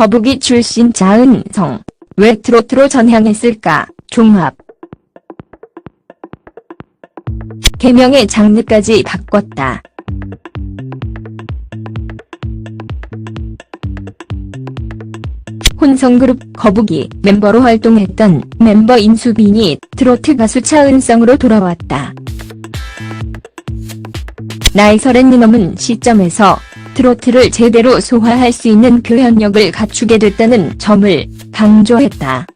거북이 출신 자은성. 왜 트로트로 전향했을까? 종합. 개명의 장르까지 바꿨다. 혼성그룹 거북이 멤버로 활동했던 멤버 인수빈이 트로트 가수 차은성으로 돌아왔다. 나이 서른이 넘은 시점에서 트로트를 제대로 소화할 수 있는 표현력을 갖추게 됐다는 점을 강조했다.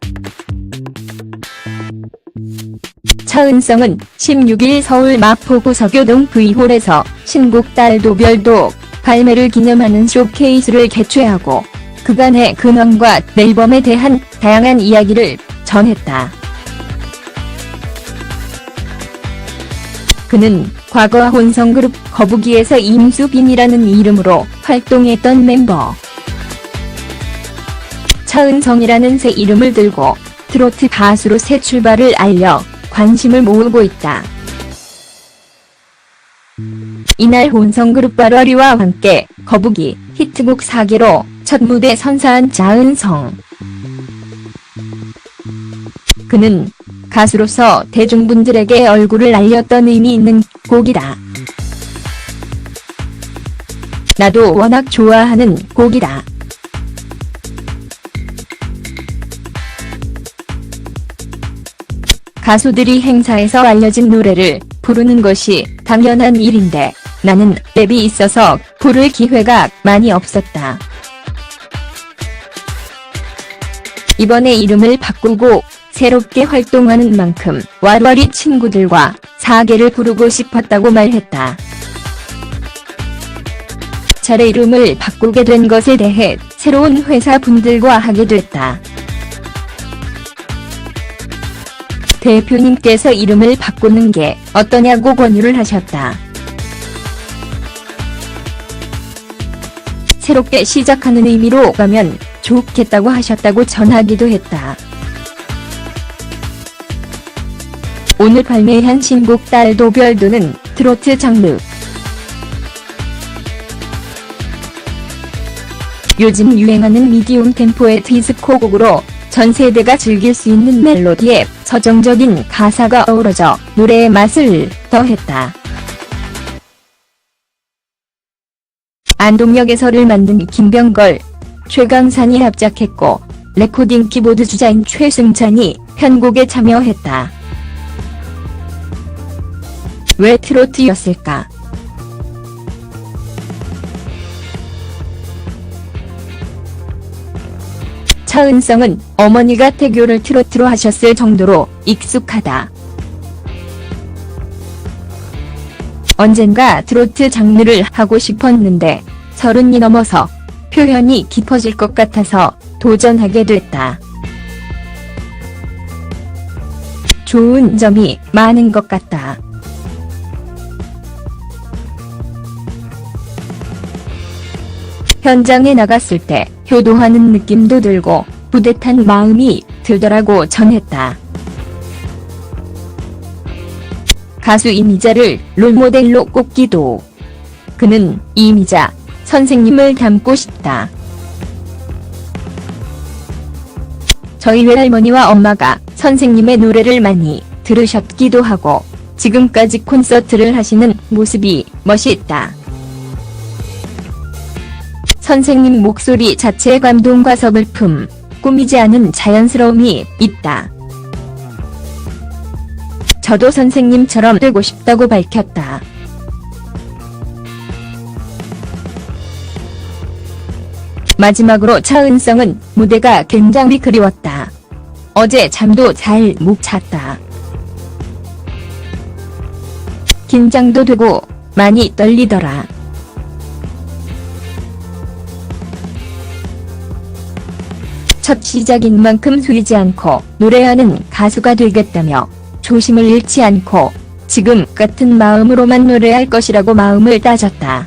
차은성은 16일 서울 마포구 서교동 V홀에서 신곡 딸도 별도 발매를 기념하는 쇼케이스를 개최하고 그간의 근황과 앨범에 대한 다양한 이야기를 전했다. 그는 과거 혼성그룹 거북이에서 임수빈이라는 이름으로 활동했던 멤버. 차은성이라는 새 이름을 들고 트로트 가수로 새 출발을 알려 관심을 모으고 있다. 이날 혼성그룹 발화리와 함께 거북이 히트곡 4개로 첫 무대 선사한 자은성. 그는 가수로서 대중분들에게 얼굴을 알렸던 의미 있는 곡이다. 나도 워낙 좋아하는 곡이다. 가수들이 행사에서 알려진 노래를 부르는 것이 당연한 일인데 나는 랩이 있어서 부를 기회가 많이 없었다. 이번에 이름을 바꾸고 새롭게 활동하는 만큼 왈왈이 친구들과 사계를 부르고 싶었다고 말했다. 차례 이름을 바꾸게 된 것에 대해 새로운 회사 분들과 하게 됐다. 대표님께서 이름을 바꾸는 게 어떠냐고 권유를 하셨다. 새롭게 시작하는 의미로 가면 좋겠다고 하셨다고 전하기도 했다. 오늘 발매한 신곡 딸도 별도는 트로트 장르. 요즘 유행하는 미디움 템포의 디스코 곡으로 전 세대가 즐길 수 있는 멜로디에 서정적인 가사가 어우러져 노래의 맛을 더했다. 안동역 에서를 만든 김병걸, 최강산이 합작했고 레코딩 키보드 주자인 최승찬이 편곡에 참여했다. 왜 트로트였을까? 차은성은 어머니가 태교를 트로트로 하셨을 정도로 익숙하다. 언젠가 트로트 장르를 하고 싶었는데 서른이 넘어서 표현이 깊어질 것 같아서 도전하게 됐다. 좋은 점이 많은 것 같다. 현장에 나갔을 때 효도하는 느낌도 들고 뿌듯한 마음이 들더라고 전했다. 가수 이미자를 롤모델로 꼽기도. 그는 이미자 선생님을 닮고 싶다. 저희 외할머니와 엄마가 선생님의 노래를 많이 들으셨기도 하고 지금까지 콘서트를 하시는 모습이 멋있다. 선생님 목소리 자체의 감동과 서글픔, 꾸미지 않은 자연스러움이 있다. 저도 선생님처럼 되고 싶다고 밝혔다. 마지막으로 차은성은 무대가 굉장히 그리웠다. 어제 잠도 잘 못 잤다. 긴장도 되고 많이 떨리더라. 첫 시작인 만큼 숨지 않고 노래하는 가수가 되겠다며 조심을 잃지 않고 지금 같은 마음으로만 노래할 것이라고 마음을 따졌다.